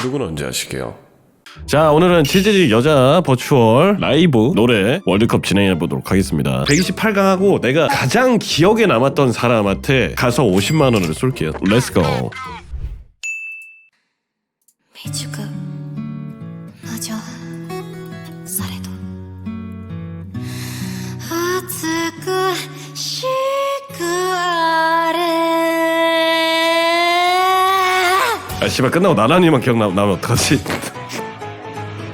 그룹은 언제 하시게요? 자 오늘은 치즈직 여자 버추얼 라이브? 노래 월드컵 진행해 보도록 하겠습니다. 128강하고 내가 가장 기억에 남았던 사람한테 가서 50만 원을 쏠게요. 렛츠고 미주가 씨발 끝나고 나란히만 기억나면 어떡하지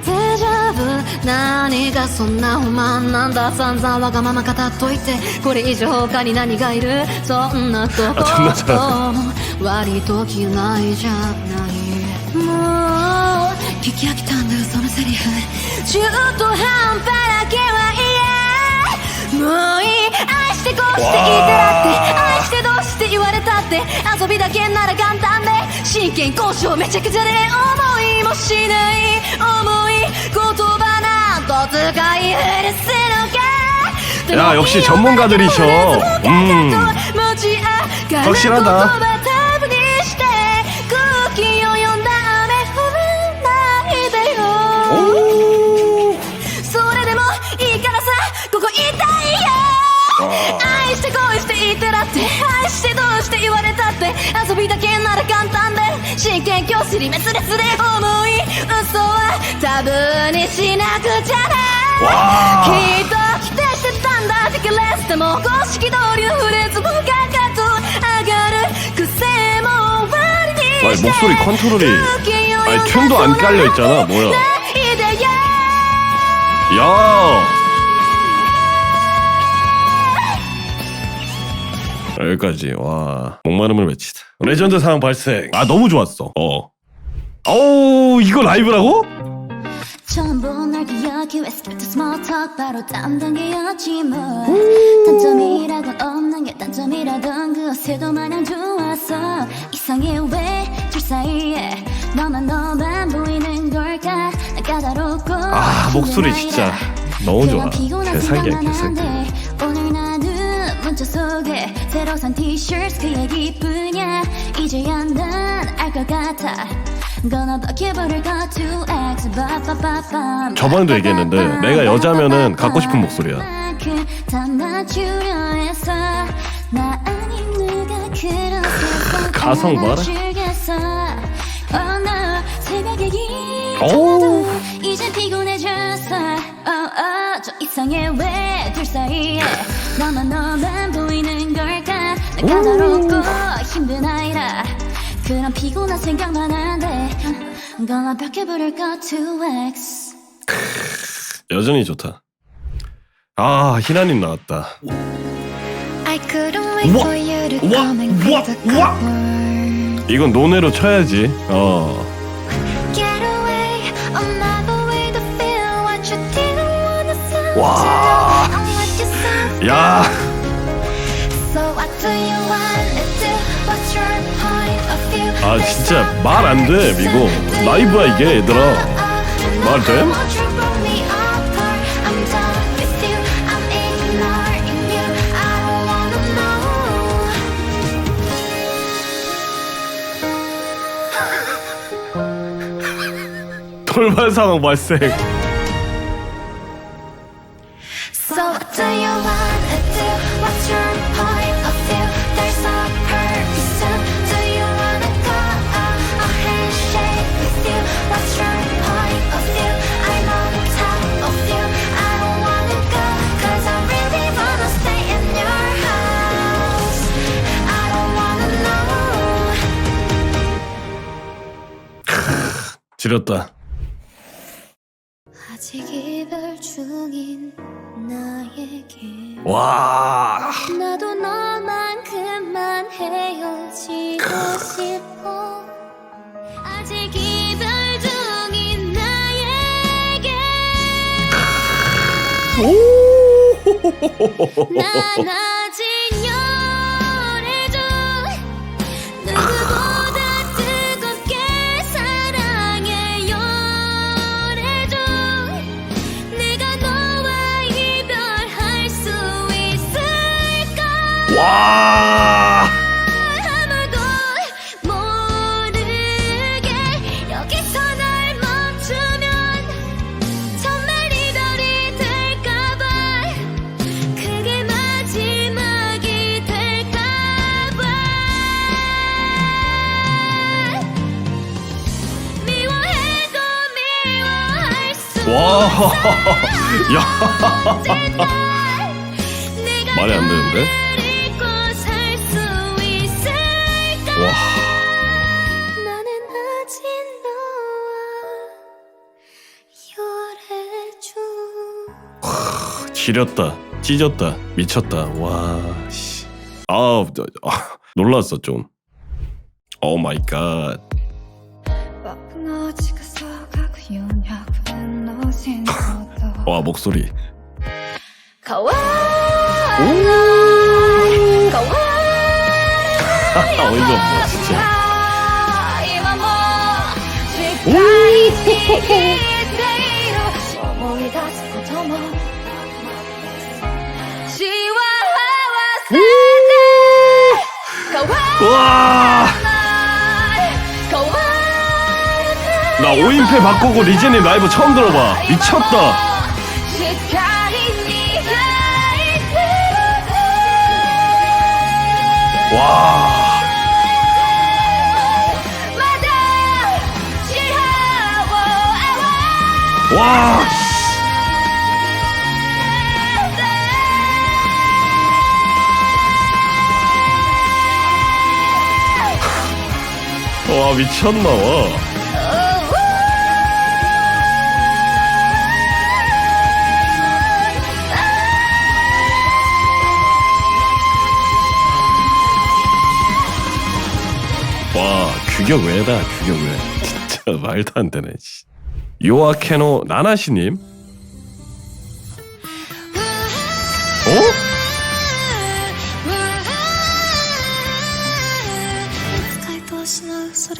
大丈夫何がそんな不満なんだ散々わがまま語っといてこれ以上他に何がいるそんなとこあそんなじゃ割と嫌いじゃないもう聞き飽きたんだよそのセリフ中途半端だけは嫌もういい愛してこうして言ってらって って遊びだけなら簡単で真剣交渉めちゃくちゃで思いもしない重い言葉なんと使い古すのか 야, 역시 전문가들이셔. 음. 확실하다. 空気を読んだ雨降らないでよ 오 言ってらって愛してどうして言われたって遊びだけなら簡単で真剣教師に滅裂で重い嘘はタブーにしなくちゃなわきっと否定してたんだテクレスでも公式通りのフレーズもガガと上がる癖も終わりに 아니, して 목소리 컨트롤이 空気を読んだ 아니, 튠도 안 깔려 있잖아, 뭐야. ないでよ 야 여기까지. 와. 목마름을 외치다. 레전드 상황 발생. 아 너무 좋았어. 어. 어우 이거 라이브라고? 전부 날 기억해 왜 the small talk 바로 담당이었지 뭐. 단점이라곤 없는 게 단점이라던 그것에도 마냥 좋았어. 이상해 왜? 둘 사이에 너만 너만 보이는 걸까? 난 까다롭고 아 목소리 진짜 너무 좋아. 개사기야 개사기 오늘 나는 문자 속에 새로 산 티셔츠 그 얘기뿐이야. 이제야 난 알 것 같아. Gonna 바퀴벌을까 to X. 저번에도 얘기했는데 내가 여자면은 갖고 싶은 목소리야. 그렇게 가성 봐라. 새벽에 어우. 일어나도 이제 피곤해졌어 저 이상해 왜 둘 사이에 너만 너만 보이는 걸까? 난 까다롭고 힘든 아이라 그런 피곤한 생각만 한데 건강 벽에 부를까 2X 여전히 좋다. 아 희나님 나왔다. I couldn't wait for you to come and pick the 우와. cover. 이건 논외로 쳐야지. 어 of view? 아 진짜 말 안 돼 미국 라이브야 이게 얘들아 말 돼? 돌발 상황 발생 지렸다. 아직 이별 중인 나에게 와. 나도 너만큼만 헤어지고 싶어. 아직 이별 중인 나에게 난 아직 야, 말이 안 되는데? 와, 요래줘 지렸다, 찢었다, 미쳤다. 와, 씨. 아, 저, 아, 놀랐어 좀. 오 마이 갓. 와 목소리. 어이가 없네 진짜. 와. 나 5인패 바꾸고 리젠의 라이브 처음 들어봐. 미쳤다. 와. 와. 와 미쳤나, 와. 규격 왜다 규격 왜 진짜 말도 안 되네. 씨. 요아케노 나나시님. 어?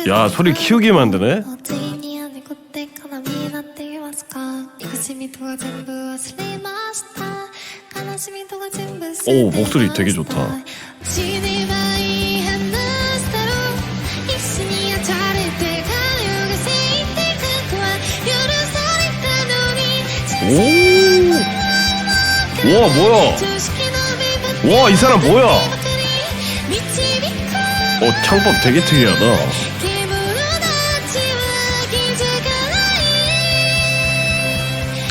야 소리 키우게 만드네. 오 목소리 되게 좋다. 오! 와, 뭐야? 와, 이 사람 뭐야? 어, 창법 되게 특이하다.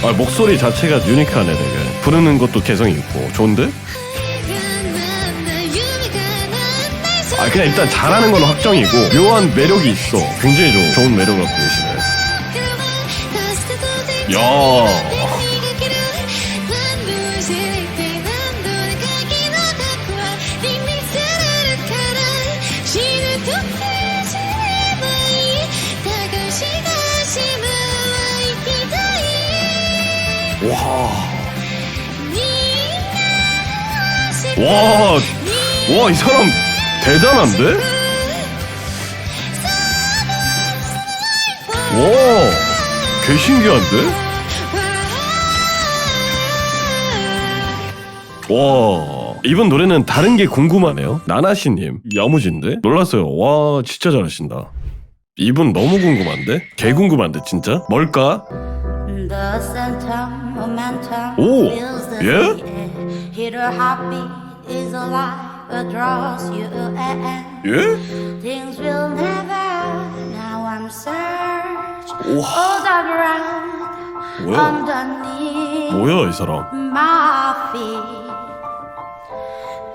아, 목소리 자체가 유니크하네, 되게. 부르는 것도 개성이 있고. 좋은데? 아, 그냥 일단 잘하는 건 확정이고, 묘한 매력이 있어. 굉장히 좋은, 좋은 매력을 갖고 계시네. 야 와, 와, 이 사람 대단한데? 와, 개 신기한데? 와, 이번 노래는 다른 게 궁금하네요. 나나씨님, 야무진데? 놀랐어요. 와, 진짜 잘하신다. 이분 너무 궁금한데? 개 궁금한데, 진짜? 뭘까? 오, 예? same. Hit her heartbeat is alive, it draws you and 예? things will never. Now I'm searching 우와, all the ground 뭐야? underneath 뭐야, 이 사람? my feet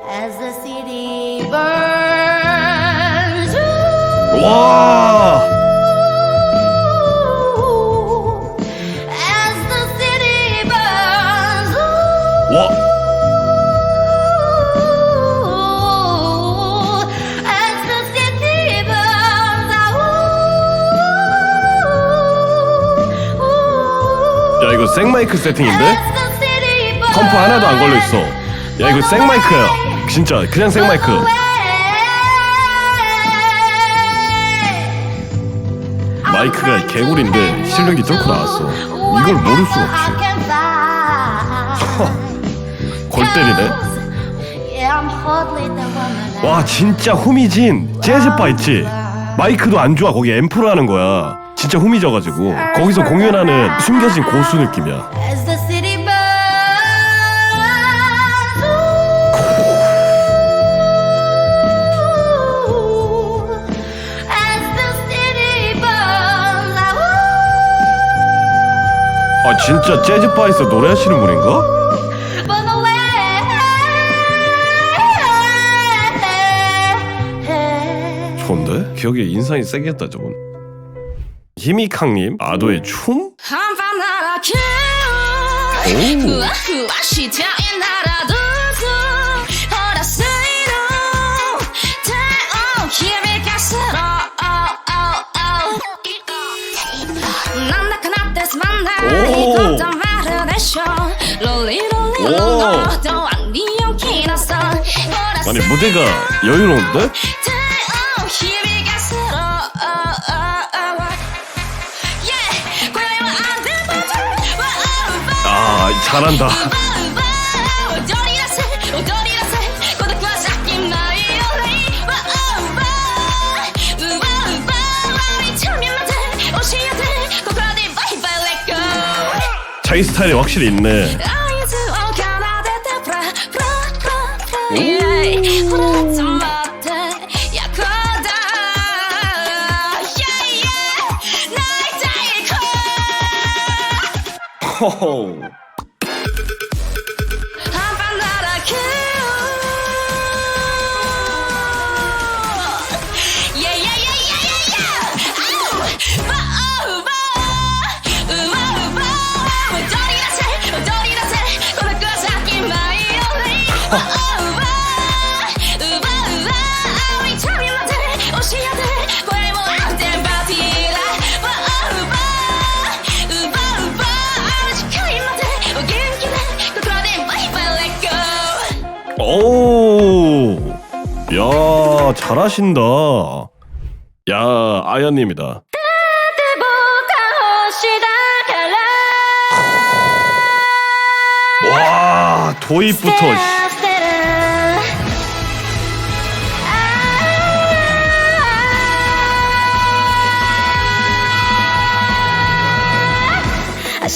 as the city burns. 와, 이거 생마이크 세팅인데? 컴프 하나도 안 걸려있어. 야, 이거 생마이크야. 진짜, 그냥 생마이크. 마이크가 개구리인데 실력이 뚫고 나왔어. 이걸 모를 수가 없지. 골 때리네. 와, 진짜 후미진 재즈 바 있지? 마이크도 안 좋아. 거기 앰프로 하는 거야. 진짜 후미져가지고. 거기서 공연하는 숨겨진 고수 느낌이야. As the city burns. Ooh, as the city burns. 아 진짜 재즈 바에서 노래하시는 분인가? Away 좋은데? 기억에 인상이 세겠다 저분 히미캉님 아도의 춤? 한밤 날아가 오. 날아들어서 허라스이로. 태 잘한다. 자기 스타일이 확실히 있네. 호호 오, 야 잘하신다. 야 아연님이다. 와 도입부터.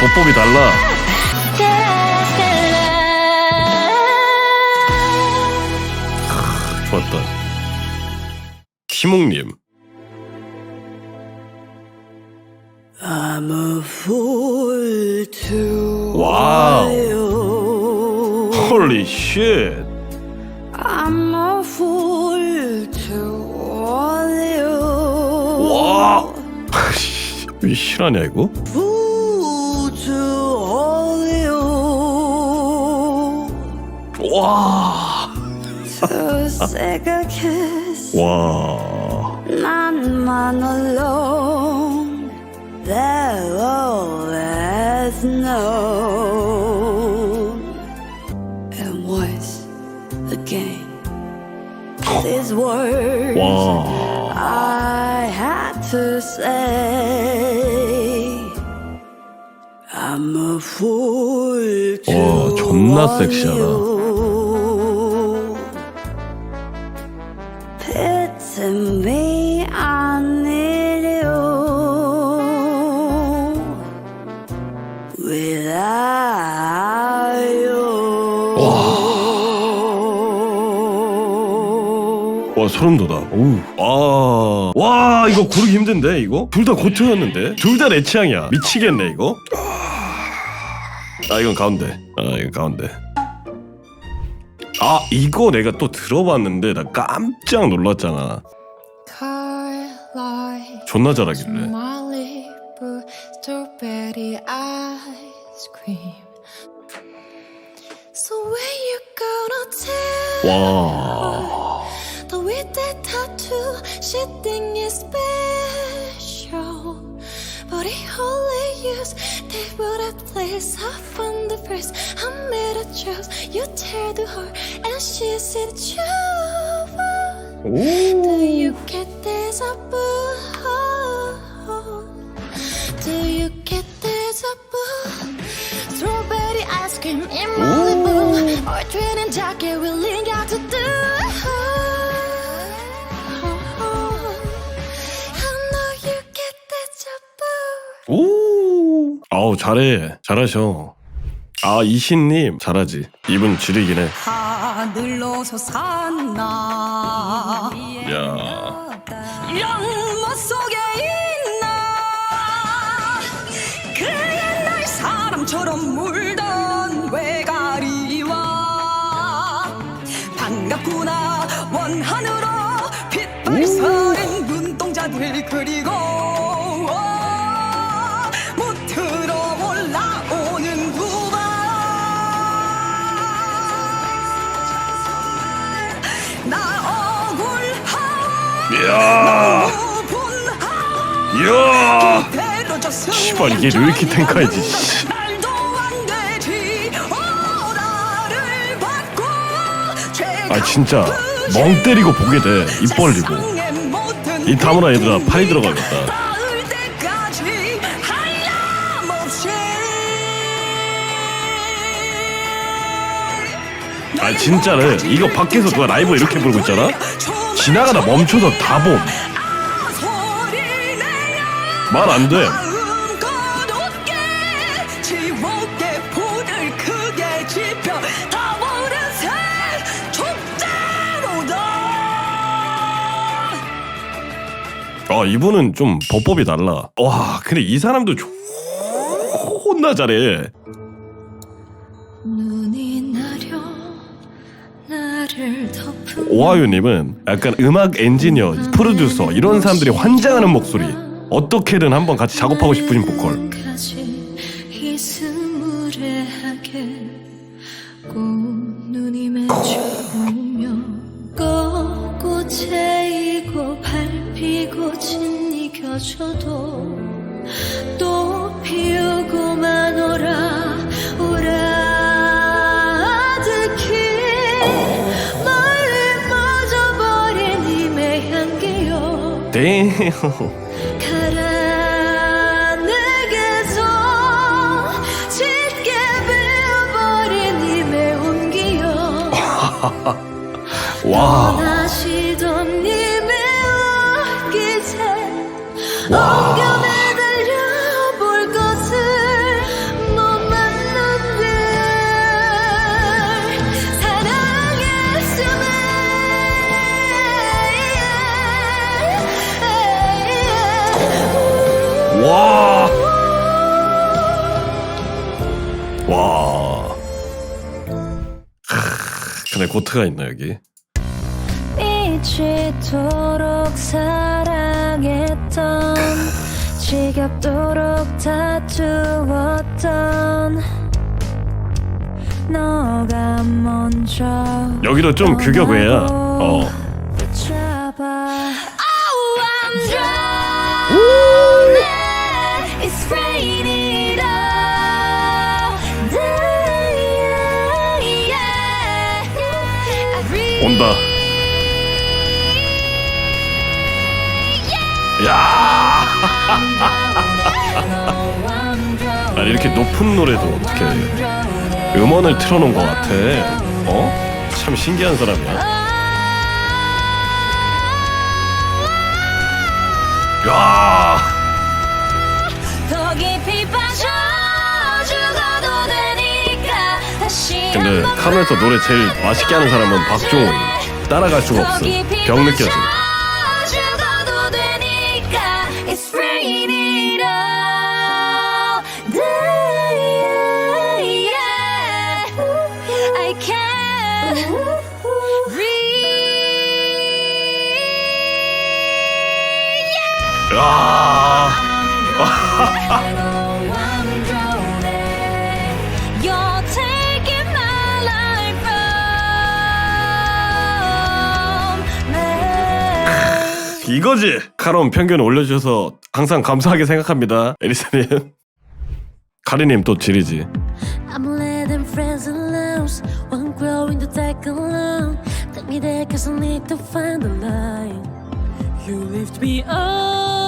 보법이 달라. 스테라 스테라 좋았다. to 와우. 홀리 쉣. I'm a fool to you. 와. 왜 실화냐 이거? 와. To take a kiss. 와. 난만 alone. They'll always know. And once again, these words 와. I had to say. I'm a fool to 와, 존나 섹시하다. you. 소름 돋아. 오. 아. 와 이거 고르기 힘든데 이거? 둘 다 고트였는데. 둘 다 내 취향이야. 미치겠네 이거. 아 이건 가운데. 아 이건 가운데. 아 이거 내가 또 들어봤는데 나 깜짝 놀랐잖아. 존나 잘하길래. Molly tattoo, she think it's special, but he only use they would have place off on the first I made a choice, you tear the heart, and she said, You. Do you get this up? Do you get this up? Strawberry ice cream in Malibu, or twin jacket, we 잘해. 잘하셔. 아 이신님 잘하지. 이분 지르긴 해. 하늘로 솟았나 야. 연못 속에 있나 그 옛날 사람처럼 물던 외가리와 반갑구나 원한으로 빛발사는 눈동자들 그리고 야. 이야. 씨발, 이게 되지 오라를 받고 아 진짜 멍 때리고 보게 돼. 입 벌리고. 이 다문화 얘들아 팔이 들어가겠다. 아 진짜래. 이거 밖에서 누가 라이브 이렇게 부르고 있잖아. 지나가다 멈춰서 다 봄. 말 안 돼. 아 이분은 좀 법법이 달라. 와 근데 이 사람도 존나 잘해. 오하요님은 약간 음악 엔지니어, 프로듀서 이런 사람들이 환장하는 목소리. 어떻게든 한번 같이 작업하고 싶으신 보컬. 이 온기여 와. 와. 크, 근데 고트가 있나 여기? 미치도록 사랑했던 지겹도록 다투었던 너가 먼저 여기도 좀 규격 외야. 어. 잡아 Oh I'm drowning 온다. 야. 아니 이렇게 높은 노래도 어떻게 음원을 틀어놓은 것 같아. 어? 참 신기한 사람이야. 야. 근데 한번 카노에서 노래 제일 맛있게 하는 사람은 박종호임. 따라갈 수가 없어. 병 느껴져. 죽 이거지. 카론 편견 올려주셔서 항상 감사하게 생각합니다. 에리사님. 카리님 또 지리지 I'm letting friends and loves One growing to take along Take me there cause I need to find the line You lift me up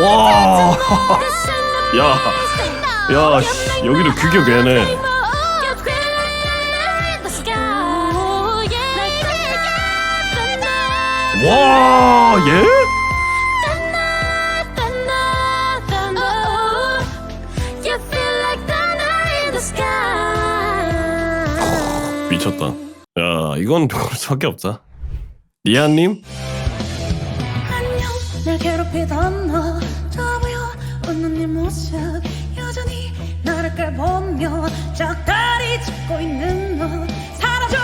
와, 야, 야, 씨, 여기도 규격애네. 와, 예? 미쳤다. 야, 이건 볼 수밖에 없다. 안녕 날 괴롭히던 너 저보여 웃는 네 모습 여전히 나를 끌보며 짝다리 짚고 있는 너. 사라져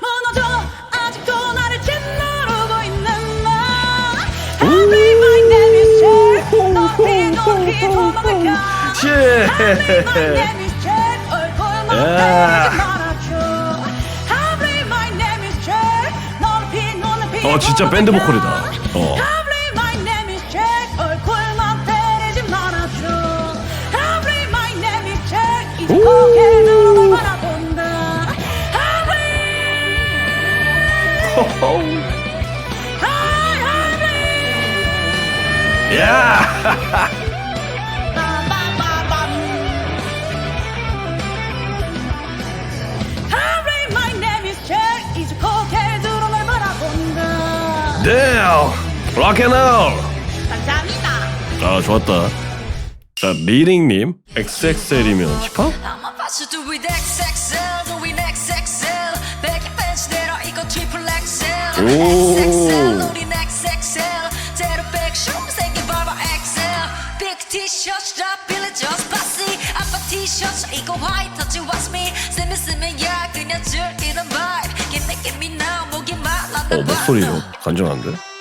무너져. 아직도 나를 짓누르고 있는 너. Every my name is Cher 높이 높이 도망가. 예. Every my name is Cher 얼굴만 야. 때리지 말아줘. Every my name is Cher 높이 높이 어, 진짜 밴드 보컬이다. 어. 고개 들어 바라본다 Every 야, Every my name is Jack 이제 고개 들어 날 바라본다 damn, rock and roll. 감사합니다 아, 좋았다. 자, 리링님, XXL이면 힙합? 오. 아빠 티셔츠 이거 어, 간정한데?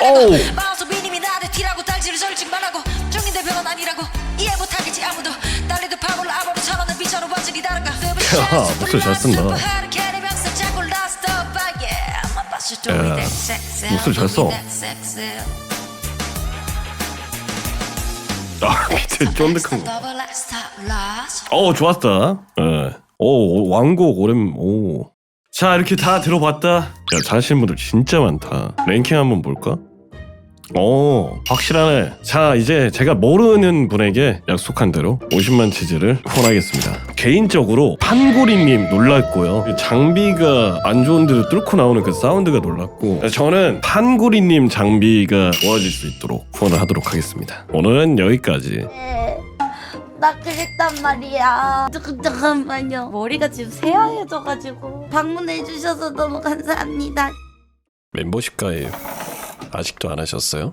오우. 야, 목소리 잘 쓴다. 야, 목소리 잘 써. 아, 밑에 쫀득한 거. 어, 좋았다. 예. 오, 왕곡 오랜, 오. 자, 이렇게 다 들어봤다. 야, 잘하시는 분들 진짜 많다. 랭킹 한번 볼까? 어, 확실하네. 자, 이제 제가 모르는 분에게 약속한 대로 50만 치즈를 후원하겠습니다. 개인적으로 판구리님 놀랐고요. 장비가 안 좋은 데도 뚫고 나오는 그 사운드가 놀랐고, 저는 판구리님 장비가 좋아질 수 있도록 후원을 하도록 하겠습니다. 오늘은 여기까지. 나 그랬단 말이야. 잠깐, 잠깐만요. 머리가 지금 새하얘져가지고 방문해 주셔서 너무 감사합니다. 멤버십 가입 아직도 안 하셨어요?